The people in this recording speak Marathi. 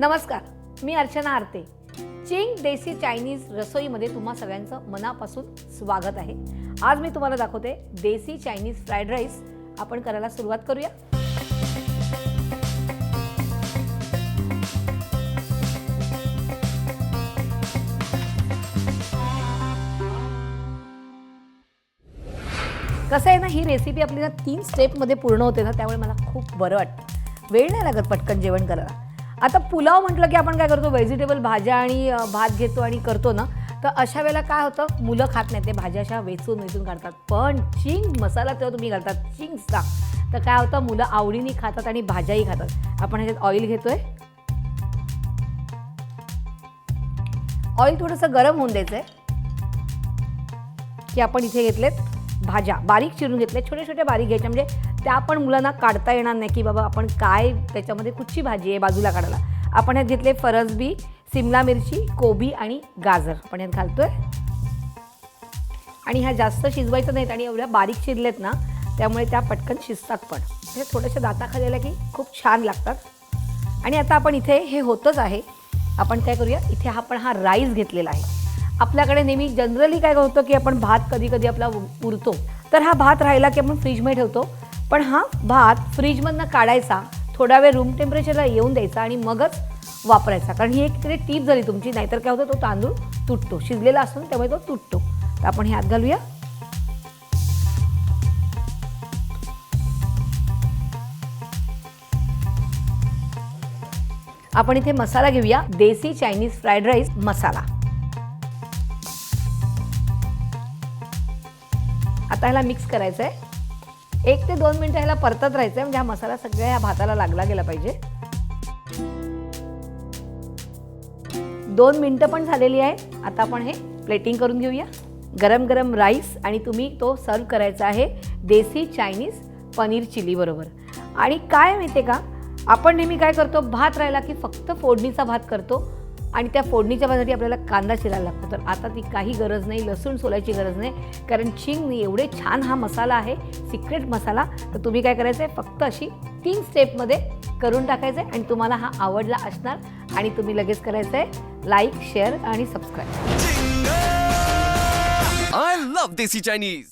नमस्कार मी अर्चना आरते. चिंग देसी चायनीज रसोईमध्ये तुम्हा सगळ्यांचं मनापासून स्वागत आहे. आज मी तुम्हाला दाखवते देसी चायनीज फ्राईड राईस. आपण करायला सुरुवात करूया. कसं आहे ना ही रेसिपी आपली ना तीन स्टेपमध्ये पूर्ण होते ना त्यामुळे मला खूप बरं वाटतं. वेळ नाही लागत पटकन जेवण करायला. आता पुलाव म्हटलं की आपण काय करतो व्हेजिटेबल भाज्या आणि भात घेतो आणि करतो ना तर अशा वेळेला काय होतं मुलं खात नाही ते भाज्या अशा वेचून वेचून काढतात. पण चिंग मसाला तेव्हा तुम्ही घालतात. चिंग्सचा तर काय होतं मुलं आवडीने खातात आणि भाज्याही खातात. आपण ह्याच्यात ऑइल घेतोय. ऑइल थोडंसं गरम होऊन द्यायचं आहे की आपण इथे घेतलेत. भाज्या बारीक चिरून घेतल्या छोट्या छोट्या बारीक घ्यायच्या म्हणजे त्या पण मुलांना काढता येणार नाही की बाबा आपण काय त्याच्यामध्ये कुठची भाजी आहे बाजूला काढायला. आपण यात घेतले फरसबी सिमला मिरची कोबी आणि गाजर. आपण यात घालतोय. आणि ह्या जास्त शिजवायचं नाहीत आणि एवढ्या बारीक चिरलेत ना त्यामुळे त्या पटकन शिजतात पण. हे थोड्याशा दाता आल्या की खूप छान लागतात. आणि आता आपण इथे हे होतंच आहे. आपण काय करूया इथे आपण हा राईस घेतलेला आहे. आपल्याकडे नेहमी जनरली काय होतं की आपण भात कधी कधी आपला उ- उरतो. तर हा भात राहिला की आपण फ्रीजमध्ये ठेवतो. पण हा भात फ्रीजमधनं काढायचा थोडा वेळ रूम टेम्परेचरला येऊन द्यायचा आणि मगच वापरायचा. कारण ही एक तरी टीप झाली तुमची नाहीतर काय होतं तो तांदूळ तुटतो. शिजलेला असतो त्यामुळे तो तुटतो. तर आपण हे हात घालूया. आपण इथे मसाला घेऊया. Desi Chinese fried rice masala. आता ह्याला मिक्स करायचं आहे एक ते दोन मिनटं ह्याला परतत राहायचं आहे म्हणजे हा मसाला सगळ्या ह्या भाताला लागला गेला पाहिजे. दोन मिनटं पण झालेली आहे आता आपण हे प्लेटिंग करून घेऊया. गरम गरम राईस आणि तुम्ही तो सर्व करायचा आहे देसी चायनीज पनीर चिली बरोबर. आणि काय माहिती आहे का? आपण नेहमी काय करतो? भात राहिला की फक्त फोडणीचा भात करतो. आणि त्या फोडणीच्या भातासाठी आपल्याला कांदा चिरायला लागतो. तर आता ती काही गरज नाही लसूण सोलायची गरज नाही कारण चिंग एवढे छान हा मसाला आहे सिक्रेट मसाला. तर तुम्ही काय करायचं आहे फक्त अशी तीन स्टेपमध्ये करून टाकायचं आहे आणि तुम्हाला हा आवडला असणार आणि तुम्ही लगेच करायचं आहे लाईक शेअर आणि subscribe I love desi Chinese